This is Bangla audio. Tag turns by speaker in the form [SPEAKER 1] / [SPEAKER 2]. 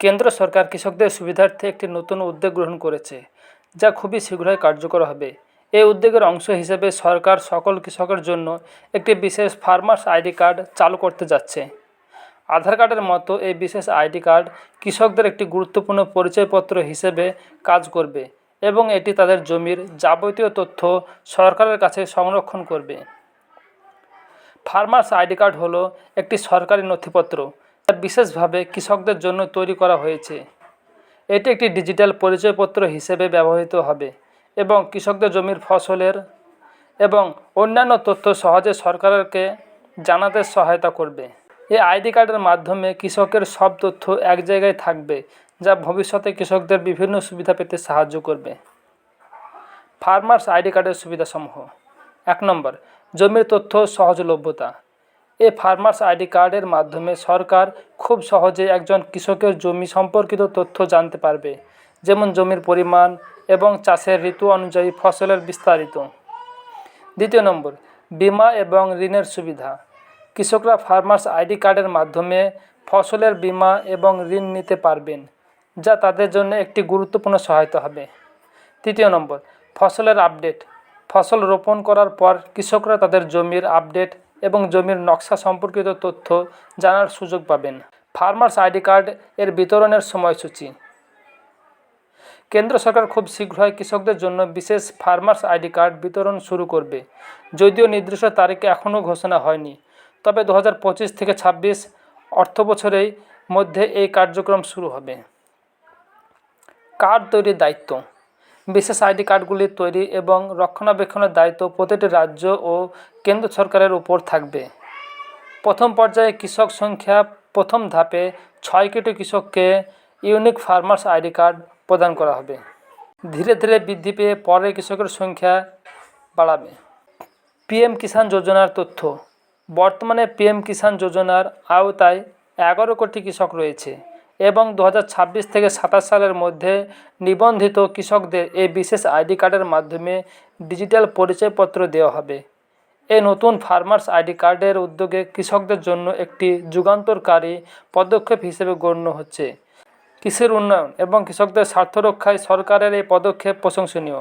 [SPEAKER 1] কেন্দ্র সরকার কৃষকদের সুবিধার্থে একটি নতুন উদ্যোগ গ্রহণ করেছে, যা খুবই শীঘ্রই কার্যকর হবে। এই উদ্যোগের অংশ হিসেবে সরকার সকল কৃষকের জন্য একটি বিশেষ ফার্মার্স আইডি কার্ড চালু করতে যাচ্ছে। আধার কার্ডের মতো এই বিশেষ আইডি কার্ড কৃষকদের একটি গুরুত্বপূর্ণ পরিচয়পত্র হিসেবে কাজ করবে এবং এটি তাদের জমির যাবতীয় তথ্য সরকারের কাছে সংরক্ষণ করবে। ফার্মার্স আইডি কার্ড হলো একটি সরকারি নথিপত্র বিশেষভাবে কৃষকদের জন্য তৈরি করা হয়েছে। এটি একটি ডিজিটাল পরিচয়পত্র হিসেবে ব্যবহৃত হবে এবং কৃষকদের জমির ফসলের এবং অন্যান্য তথ্য সহজে সরকারকে জানাতে সহায়তা করবে। এই আইডি কার্ডের মাধ্যমে কৃষকের সব তথ্য এক জায়গায় থাকবে, যা ভবিষ্যতে কৃষকদের বিভিন্ন সুবিধা পেতে সাহায্য করবে। ফার্মার্স আইডি কার্ডের সুবিধাসমূহ। এক নম্বর, জমির তথ্য সহজলভ্যতা। এই ফার্মার্স আইডি কার্ডের মাধ্যমে সরকার খুব সহজে একজন কৃষকের জমি সম্পর্কিত তথ্য জানতে পারবে, যেমন জমির পরিমাণ এবং চাষের ঋতু অনুযায়ী ফসলের বিস্তারিত। দ্বিতীয় নম্বর, বীমা এবং ঋণের সুবিধা। কৃষকরা ফার্মার্স আইডি কার্ডের মাধ্যমে ফসলের বীমা এবং ঋণ নিতে পারবেন, যা তাদের জন্য একটি গুরুত্বপূর্ণ সহায়তা হবে। তৃতীয় নম্বর, ফসলের আপডেট। ফসল রোপণ করার পর কৃষকরা তাদের জমির আপডেট এবং জমির নকশা সম্পর্কিত তথ্য জানার সুযোগ পাবেন। ফার্মার্স আইডি কার্ড এর বিতরণের সময়সূচি। কেন্দ্র সরকার খুব শীঘ্রই কৃষকদের জন্য বিশেষ ফার্মার্স আইডি কার্ড বিতরণ শুরু করবে, যদিও নির্দিষ্ট তারিখে এখনও ঘোষণা হয়নি। তবে দু থেকে ছাব্বিশ অর্থ বছরেই মধ্যে এই কার্যক্রম শুরু হবে। কার্ড তৈরির দায়িত্ব। বিশেষ আইডি কার্ডগুলি তৈরি এবং রক্ষণাবেক্ষণের দায়িত্ব প্রতিটি রাজ্য ও কেন্দ্র সরকারের উপর থাকবে। প্রথম পর্যায়ে কৃষক সংখ্যা প্রথম ধাপে ছয় কোটি কৃষককে ইউনিক ফার্মার্স আইডি কার্ড প্রদান করা হবে। ধীরে ধীরে বৃদ্ধি পেয়ে পরে কৃষকের সংখ্যা বাড়াবে। পিএম কিষাণ যোজনার তথ্য। বর্তমানে পিএম কিষাণ যোজনার আওতায় এগারো কোটি কৃষক রয়েছে। এবং দু হাজার ছাব্বিশ থেকে সাতাশ সালের মধ্যে নিবন্ধিত কৃষকদের এই বিশেষ আইডি কার্ডের মাধ্যমে ডিজিটাল পরিচয়পত্র দেওয়া হবে। এই নতুন ফার্মার্স আইডি কার্ডের উদ্যোগে কৃষকদের জন্য একটি যুগান্তরকারী পদক্ষেপ হিসেবে গণ্য হচ্ছে। কৃষির উন্নয়ন এবং কৃষকদের স্বার্থ রক্ষায় সরকারের এই পদক্ষেপ প্রশংসনীয়।